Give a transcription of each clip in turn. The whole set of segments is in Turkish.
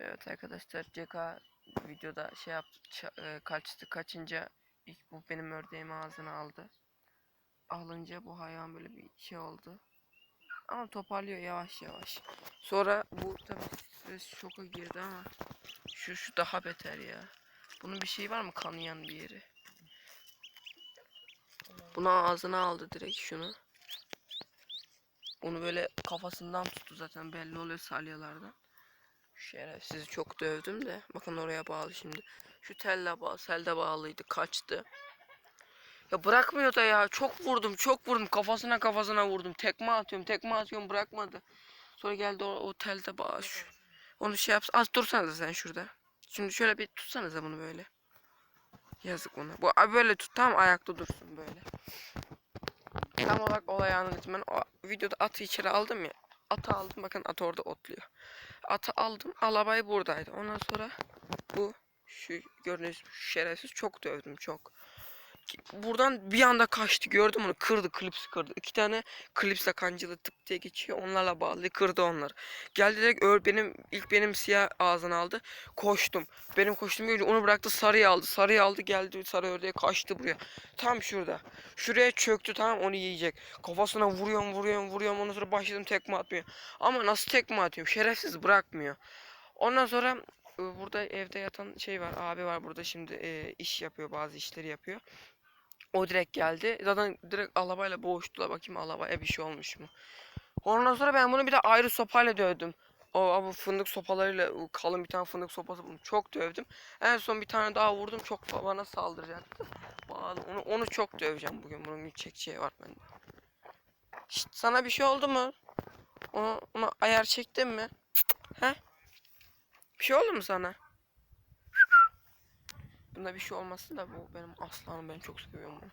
Evet arkadaşlar CK videoda şey yaptı e, kaçtı kaçınca ilk bu benim ördeğimi ağzına aldı. Alınca bu hayvan böyle bir şey oldu. Ama toparlıyor yavaş yavaş. Sonra bu tabii şoka girdi ama şu şu daha beter ya. Bunun bir şeyi var mı kanayan bir yeri? Buna ağzına aldı direkt şunu. Onu böyle kafasından tuttu zaten belli oluyor salyalardan. Şerefsizi çok dövdüm de. Bakın oraya bağlı şimdi. Şu telle bağlı, telde bağlıydı. Kaçtı. Ya bırakmıyor da ya. Çok vurdum, çok vurdum. Kafasına kafasına vurdum. Tekme atıyorum, tekme atıyorum. Bırakmadı. Sonra geldi o, o telde bağ. Şu, onu şey yapsın. Az dursanız sen şurada. Şimdi şöyle bir tutsanıza bunu böyle. Yazık ona. Bu böyle tut. Tam ayakta dursun böyle. Tam olarak olay anladım. Ben o videoda atı içeri aldım ya. Atı aldım. Bakın at orada otluyor. Atı aldım. Alabay buradaydı. Ondan sonra bu şu gördüğünüz şerefsiz çok dövdüm çok. Buradan bir anda kaçtı gördüm onu kırdı klips kırdı. İki tane klipsle kancılı tıp diye geçiyor onlarla bağlı kırdı onları. Geldi direkt ör benim ilk benim siyah ağzını aldı. Koştum. Benim koştum görünce onu bıraktı sarıyı aldı. Sarıyı aldı geldi sarı ördeğe kaçtı buraya. Tam şurada. Şuraya çöktü tamam onu yiyecek. Kafasına vuruyorum vuruyorum vuruyorum ondan sonra başladım tekme atmaya. Ama nasıl tekme atıyorum şerefsiz bırakmıyor. Ondan sonra e, burada evde yatan şey var abi var burada şimdi e, iş yapıyor bazı işleri yapıyor. O direkt geldi. Zaten direkt alabayla boğuştular bakayım alabaya bir şey olmuş mu. Ondan sonra ben bunu bir de ayrı sopayla dövdüm. O bu fındık sopalarıyla kalın bir tane fındık sopası buldum. Çok dövdüm. En son bir tane daha vurdum. Çok bana saldıracaktı. Bağlı. Onu, onu çok döveceğim bugün. Bunun bir çekeceği var bende. Şşt, sana bir şey oldu mu? Ona, ona ayar çektin mi? He? Bir şey oldu mu sana? Bunda bir şey olmasın da bu benim aslanım ben çok seviyorum bunu.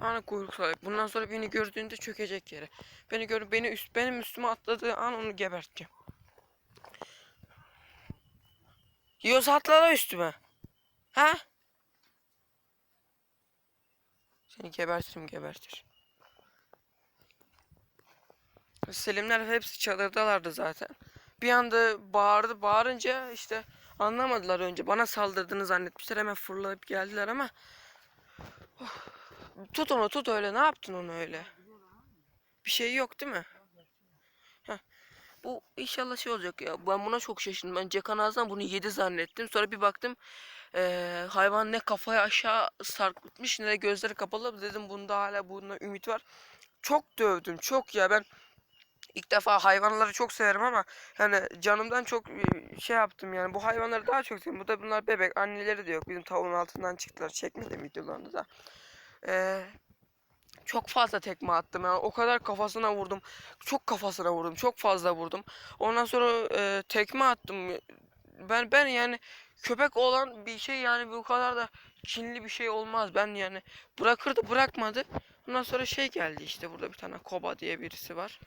Hani kuyruk sahip. Bundan sonra beni gördüğünde çökecek yere. Beni gör beni üst benim üstüme atladığı an onu geberteceğim. Yiyorsa atla üstüme. Ha? Seni gebertirim gebertir. Selimler hepsi çadırdalardı zaten. Bir anda bağırdı bağırınca işte anlamadılar önce. Bana saldırdığını zannetmişler hemen fırlayıp geldiler ama Oh, Tut onu tut öyle ne yaptın onu öyle? Bir şey yok değil mi? Bu inşallah şey olacak ya. Ben buna çok şaşırdım. Ben Cekan Ağız'dan bunu yedi zannettim. Sonra bir baktım eee, hayvan ne kafayı aşağı sarkıtmış ne de gözleri kapalı. Dedim bunda hala bunda ümit var. Çok dövdüm çok ya ben ilk defa hayvanları çok severim ama yani canımdan çok şey yaptım yani bu hayvanları daha çok seviyorum. Bu da bunlar bebek anneleri de yok. Bizim tavuğun altından çıktılar. Çekmedim videolarını da. Eee, çok fazla tekme attım yani o kadar kafasına vurdum. Çok kafasına vurdum. Çok fazla vurdum. Ondan sonra e, tekme attım. Ben ben yani köpek olan bir şey yani bu kadar da kinli bir şey olmaz. Ben yani bırakırdı bırakmadı. Ondan sonra şey geldi işte burada bir tane Koba diye birisi var.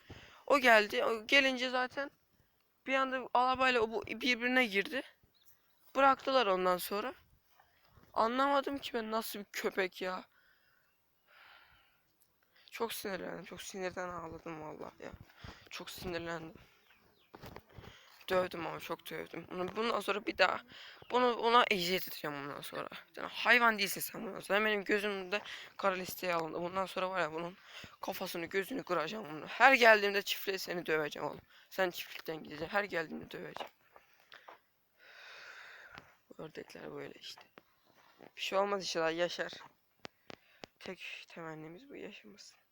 O geldi. O gelince zaten bir anda arabayla bu birbirine girdi. Bıraktılar ondan sonra. Anlamadım ki ben nasıl bir köpek ya. Çok sinirlendim. Çok sinirden ağladım vallahi ya. Çok sinirlendim. Dövdüm ama çok dövdüm. Bunu bundan sonra bir daha bunu ona eziyet edeceğim bundan sonra. Yani hayvan değilsin sen bundan sonra. Benim gözümde kara listeye alındı. Bundan sonra var ya bunun kafasını gözünü kıracağım bunu. Her geldiğimde çiftliğe seni döveceğim oğlum. Sen çiftlikten gideceksin. Her geldiğimde döveceğim. Ördekler böyle işte. Bir şey olmaz inşallah yaşar. Tek temennimiz bu yaşamasın.